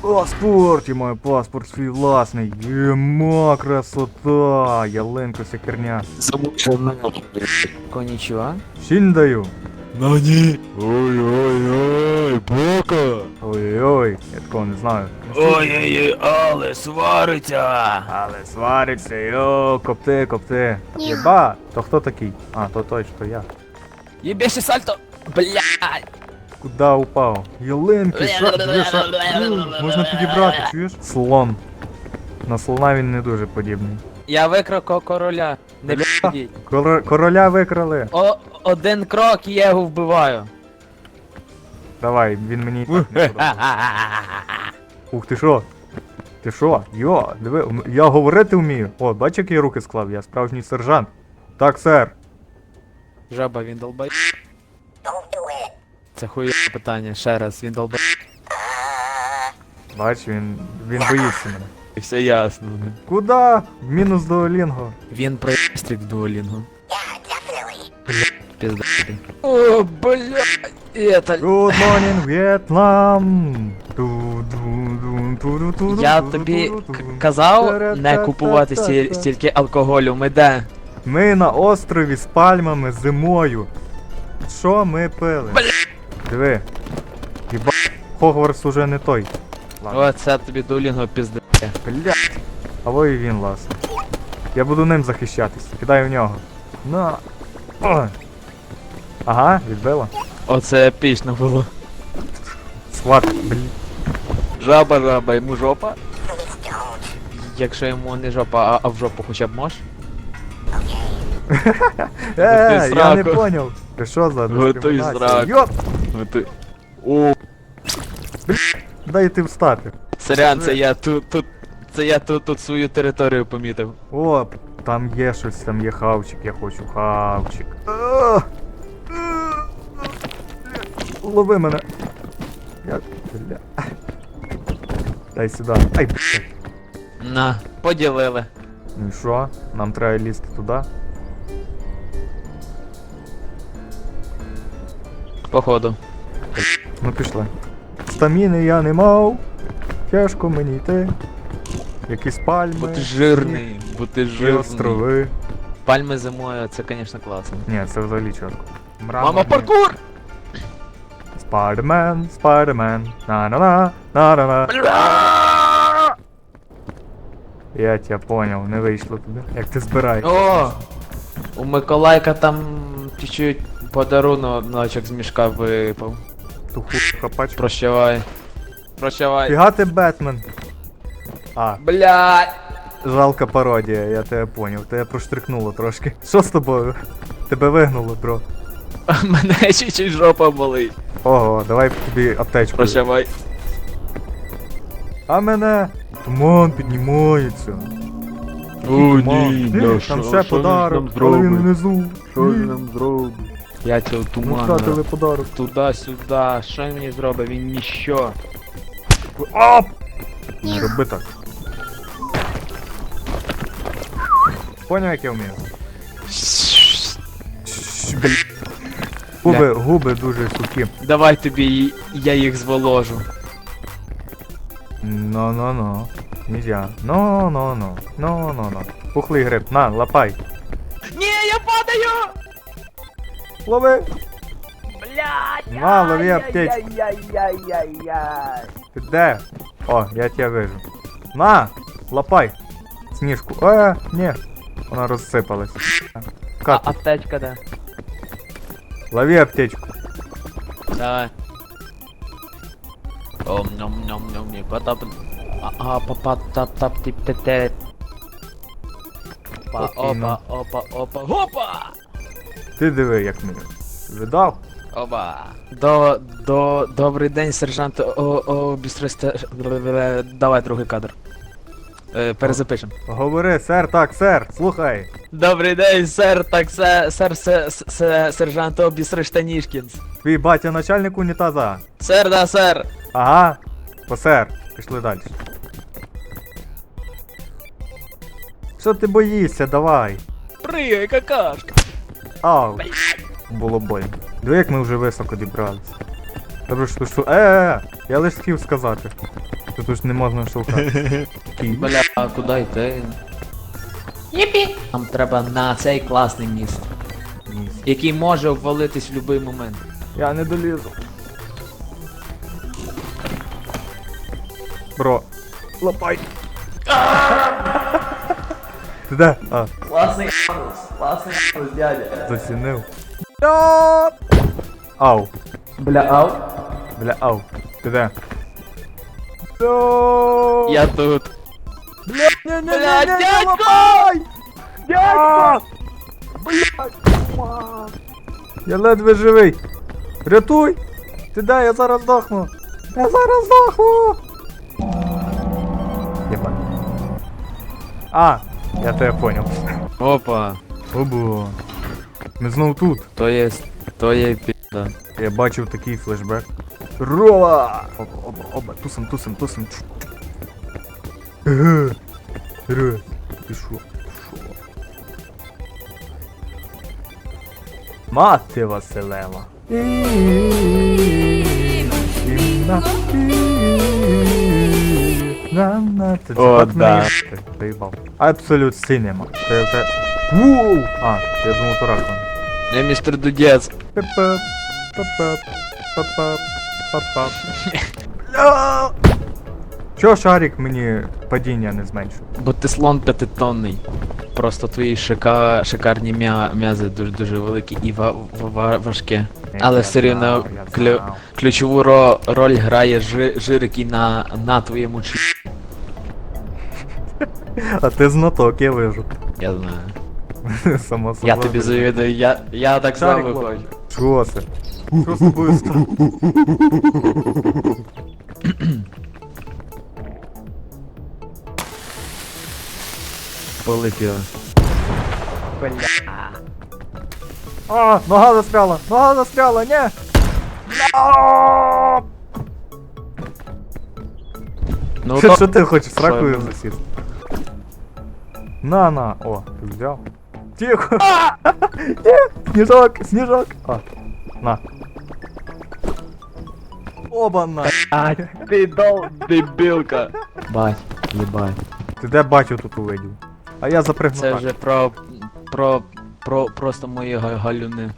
Паспорт, я маю паспорт свій власний. Єма, красота. Ялинко сякерня. Конічуа. Сінь даю. Нані. Ой-ой-ой, бока. Ой-ой, я такого не знаю. Ой-ой-ой, але свариться. Але свариться, йо, копти, копти. Єба, то хто такий? А, то той, що я. Єбеше сальто. Блядь. Куда упав? Ялинки, ша, дві ша... Можна підібрати, чуєш? Слон. На слона він не дуже подібний. Я викрав ко- короля. Не підіть. Коро- Короля викрали. О, один крок і я його вбиваю. Давай, він мені і так не подобається. Ух ти що? Ти що? Йо, диви, м- я говорити вмію. О, бач, як я руки склав, я справжній сержант. Так, сер. Жаба, він долбай. Це хує питання ще раз, він долба Бач, він. він боїться мене. І все ясно. Куда? Мінус дуолінго. Він проєстрік в дуолінго. Пізда. О, блядь, это... Good morning, Vietnam! Я тобі казав не купувати стіль- стільки алкоголю, ми де? Ми на острові з пальмами зимою. Що ми пили? Блядь. Диви. Єба, Хогвартс уже не той. Ладно. О, це тобі дуолінгу пізда. Блять. А во і він, власне. Я буду ним захищатись. Кидай в нього. На. Ой. Ага, відбило. Оце епічно було. Схват, блін. Жаба, жаба, йому жопа. Якщо йому не жопа, а, а в жопу хоча б мож. Е, я сраку. не поняв. Ти що за Готуй дискримінація? сраку. Йоп! Ти... О, Дай ти встати. сорян, це я тут, тут, це я тут, тут свою територію помітив. О, там є щось, там є хавчик, я хочу хавчик. А! Лови мене. Я. Бля. Дай сюди. Ай, блядь. На, поділили. Ну і що? Нам треба лізти туди. Походу. Ну пішли. Стаміни я не мав. Тяжко мені йти. Якісь пальми. Бо ти жирний, бо ти І острови. Пальми зимою, це, звісно, класно. Ні, це взагалі чітко. Мама, паркур! Спайдермен, спайдермен. На-на-на, на-на-на. Я тебя понял, не вийшло туди. Як ти збираєш? О! У Миколайка там чуть-чуть подарунок з мішка випав. Ту хуй хапачку. Прощавай. Прощавай. Фіга ти Бетмен. А, Блядь! жалка пародія, я тебе поняв. Тебе проштрикнуло трошки. Що з тобою? Тебе вигнуло, бро. Мене чуть-чуть жопа болить. Ого, давай тобі аптечку. Прощавай. А мене. Туман піднімається. О, Туман. ні, Ні, там ще подарок, але він внизу. Ні, нам зробить? Я цього тумана. втратили подарок. Туди-сюди. Що він мені зробить? Він ніщо. Оп! Роби так. Поняв, як я вмію? Губи, губи дуже сухі. Давай тобі, я їх зволожу. Ну-ну-ну. Нельзя. Ну-ну-ну. Ну-ну-ну. Пухлий гриб. На, лапай. Ні, я падаю! Лови. Блядь! На, лови аптечку. Ти де? О, я тебе вижу. На! Лапай! Сніжку. Е, ні. Вона розсипалась. А Кат, аптечка де? лови аптечку. Давай. Ом ном ном ном ні потап. А папа тап тап тип те те. Опа, Окей, ну. опа, опа, опа, опа! Ти диви, як мені. Видав? Опа. До, до, добрий день, сержант. О, о, бістристе. Давай другий кадр. Е, перезапишем. Говори, сер, так, сер, слухай. Добрий день, сер, так, се, сер, се, се, сержант Обісри Штанішкінс. Твій батя начальник унітаза. Сер, да, сер. Ага. По сер. Пішли далі. Що ти боїшся, давай. Пригай, какашка. Ау. Було больно. Диви, як ми вже високо дібрались. Добре, що що. Е, е, е, я лише хотів сказати. Тут уж не можна шукати. Бля, а куди йти? Єпі! Нам треба на цей класний міст, Ні. який може обвалитись в будь-який момент. Я не долізу. Бро. Лапай. Ти де? А, Класний класний дядя. зацінив. Ля! Ау. Бля, ау. Бля, ау. Ти де? Ля! Я тут. Бля, ні, ні, Бля, ні, ні, дядько! лапай! Дядько! Я ледве живий. Рятуй! Ти де? Я зараз здохну. Я зараз здохну. Єбать. А, я тебе поняв. Опа. Обо. Ми знов тут. То є. То є пізда. Я бачив такий флешбек. Рова! Оба, оба, оба, тусим, тусим, тусим. Еге. Ре. Ти шо? Шо? Мати Василева. О, да. Заїбав. Абсолют Cinema. Це це. Воу! А, я думав, то. Я містер пап-пап, пап-пап. Бля! Чого шарик мені падіння не зменшив? Бо ти слон п'ятитонний. Просто твої шика... шикарні м'я... м'язи дуже дуже великі і ва... ва... важке. Але все рівно клю... ключову ро... роль грає жи... жир, який на... на твоєму чи. А ти знаток, я вижу. Я знаю. Само собою. Я тобі завідую, я, я так само хочу. Чого це? Що з тобою стало? Полетіло. А, нога застряла! Нога застряла, ні! Ну Що, ти хочеш з ракою засісти? На, на, о, ти взяв. Тихо! Ні, сніжок, сніжок! А, на. Оба на. А, ти дол... дебілка. Бать, їбать. Ти де батю тут увидів? А я запригну Це вже про... про... про... просто мої га- галюни.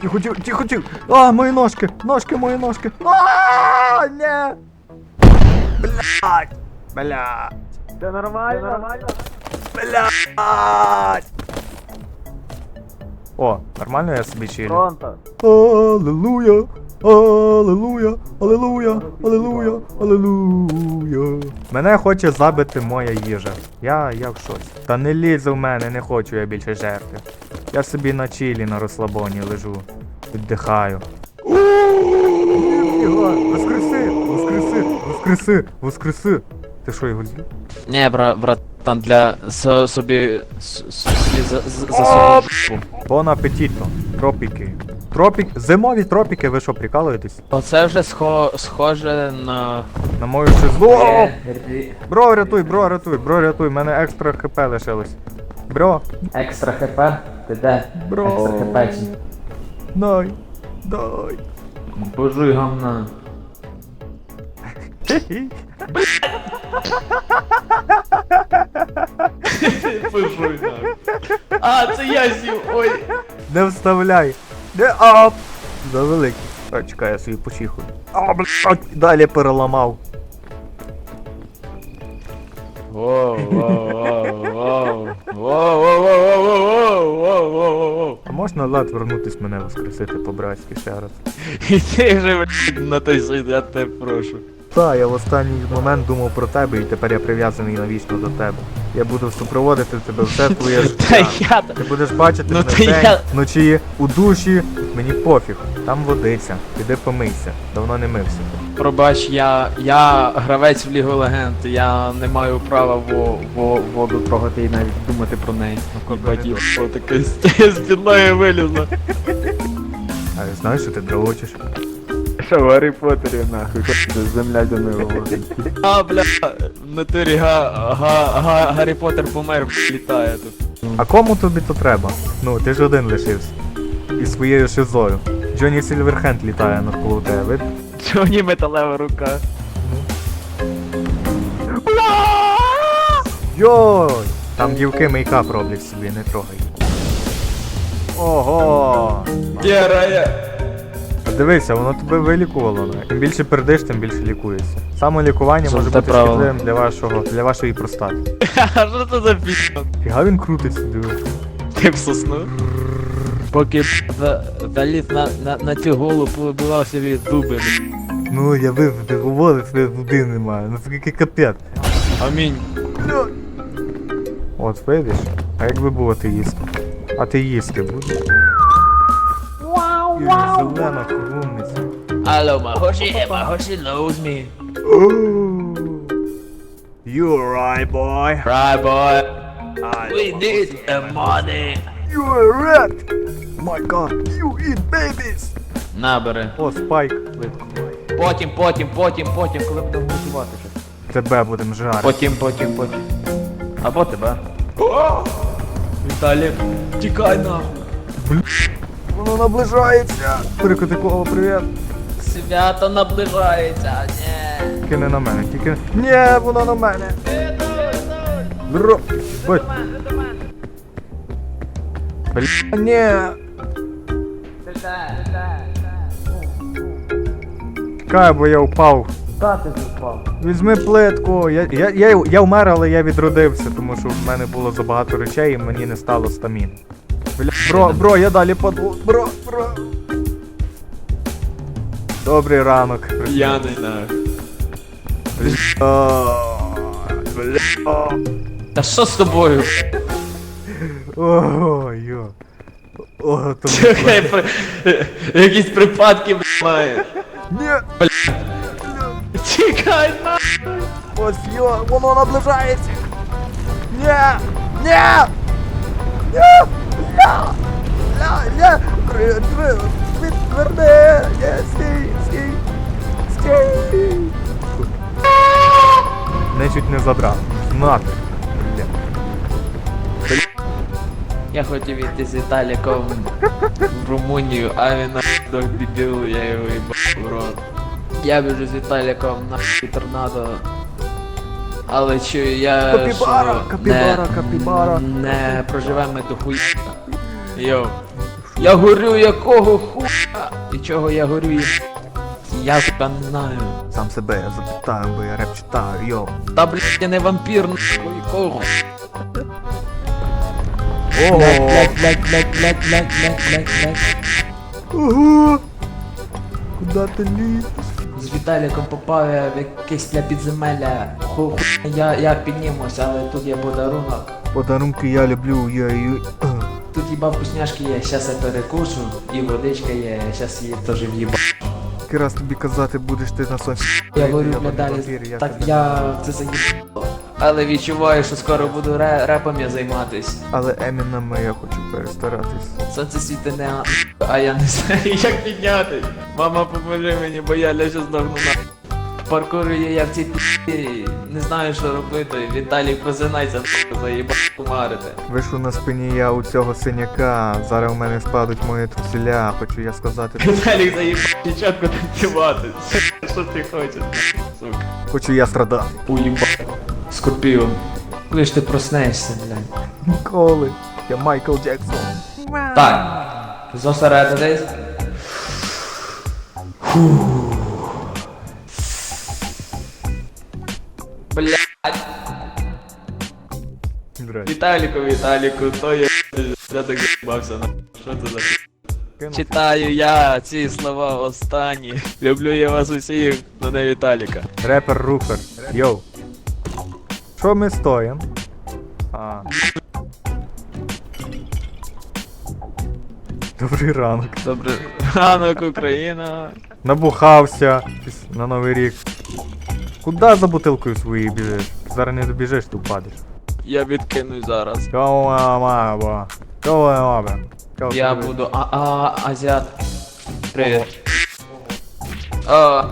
Тихо, тихо, тихо, тихо. А, мої ножки, ножки, мої ножки. А, не. Блядь. Блядь. Це нормально? нормально? Блядь. О, нормально я собі чилю. Фронта. Аллилуйя, аллилуйя, аллилуйя, аллилуйя, аллилуйя. Мене хоче забити моя їжа. Я, я в шоці. Та не лізь в мене, не хочу я більше жерти. Я собі на чилі на розслабоні лежу. Віддихаю. Воскреси! Воскреси! Воскреси! Воскреси! Ти що його з'їв? Не, бра, братан, для со, собі с- с- собі за, за. Бон апетіто. Тропіки. Тропік. Зимові тропіки, ви що, прикалуєтесь? Оце вже схо, схоже на... На мою шизу. Е, рі- Бро, рятуй, бро, рятуй, бро, рятуй, мене екстра хп лишилось. Бро, Екстра хп? Де? Бро. Екстра дай, дай. Божуй гамна. Хі-хі. Божуй А, це я з'їв, ой. Не вставляй. Не ап. Завеликий. А, чекай, я собі почихую. А, блядь, далі переламав. Воу, воу, воу, воу. Воу, воу, воу, воу, воу, воу, воу, воу. А можна лад вернутись мене воскресити по-братськи ще раз? Іди вже, блядь, на той світ, я тебе прошу. Та, я в останній момент думав про тебе і тепер я прив'язаний навічно до тебе. Я буду супроводити тебе все твоє життя. я... Ти будеш бачити Ну, мене ти вдень, я- вночі, у душі, мені пофіг. Там водиця. Піди помийся. Давно не мився. Пробач, я, я гравець в Лігу Легенд, я не маю права во, во, воду трогати і навіть думати про неї. Батьків, що таке з підлоги вилізло. А я знаю, що ти дрочиш. Що в Гаррі Поттері нахуй, земля до нього А, бля, в натурі га, га, га, Гаррі Поттер помер, літає тут. А кому тобі то треба? Ну, ти ж один лишився. І своєю шизою. Джонні Сільверхенд літає навколо тебе. Чого ні металева рука? Йой! Там дівки мейкап роблять собі, не трогай. Ого! Герая! Дивися, воно тебе вилікувало. Чим більше пердиш, тим більше лікуєшся. Самолікування може Золоте бути правило. шкідливим для вашого для вашої простати. Що це за пісню? Фіга він крутиться, диви. Ти в сосну? Поки за- заліз на, на, на цю голову, повибивав собі зуби. Ну, я виведи, говори, своє зуби немає. Ну скільки капець. Амінь. От видиш? А якби був атеїст? Атеїсти будуть. І Зелена хрумниця. Алло, Магоші, Магоші knows me. You right, boy. Right, boy. We need the money. You a rat. My god, you eat babies. Набери. О, спайк. Потім, потім, потім, потім, коли будемо готувати щось. Тебе будемо жарити. Потім, потім, потім. Або тебе. Віталік, тікай нахуй. Воно наближається. Перекотиково, привіт. Свято наближається, ні. Тільки не на мене, тільки. Ні, воно на мене. Бро. Бать. Бля, ні. Чекай, бо я впав. Та ти впав. Візьми плитку. Я, я, я, я вмер, але я відродився, тому що в мене було забагато речей і мені не стало стамін. Бля, бро, бро, я далі паду. Бро, бро. Добрий ранок. П'яний нахуй. Бля. Бля. Та що з тобою? Ой, йо. О, то Чекай, якісь припадки б**, маєш. Ні, Чекай нахуй. ось йо, воно наближається. Ні, ні, ні, ні, Три- три- відверни, ні, стій, стій, стій. Не чуть не задрав. Знати. Я хотів йти з Віталіком в Румунію, а він нахуй дебіл, я його їбав в рот. Я біжу з Віталіком на торнадо. Але чую, я Капібара, що капібара, не, капібара. не проживемо до хуя. Йо. Я горю якого хуя? І чого я горю? їб- Я сука не знаю. Сам себе я запитаю, бо я реп читаю, йо. Та блядь, я не вампір, нахуй, якого хуя? Блядь. Ого. Куда ти ліз? З Віталіком попав я в якесь для підземелля. Ху, я, я піднімуся, але тут є подарунок. Подарунки я люблю, я її. Тут їба вкусняшки є, щас я перекушу, і водичка є, щас її теж в'їба. Який раз тобі казати будеш ти на сонці. Я говорю, Я далі, так я це заїбало. Але відчуваю, що скоро буду ре- репом я займатись. Але Еміном я хочу перестаратись. Сонце світи не а, а я не знаю, як піднятись. Мама, поможи мені, бо я ляжу здохну на. Паркурую я в цій пі***і, не знаю, що робити. Віталій, прозинайся, заїбав кумарити. Вишу на спині я у цього синяка. Зараз у мене спадуть мої труселя. Хочу я сказати. Віталік заїбав дівчатку танцювати. Що ти хочеш, сука? Хочу я страдати. Уїбав. Скорпіон. Коли ж ти проснешся, блядь. Ніколи. Я Майкл Джексон. Так. Зосередитись. Блядь. Здрасте. Віталіку, Віталіку, то я я так заїбався на. Що це за Читаю я ці слова останні. Люблю я вас усіх, но не Віталіка. Репер Руфер. Йоу. Що ми стоїм? А. Добрий ранок. Добре. Ранок, Україна. Набухався на Новий рік. Куда за бутилкою своєю біжиш? Зараз не добіжиш, ти впадеш. Я відкинусь зараз. Кого Кого Я буду а, а, азіат. Привіт. А,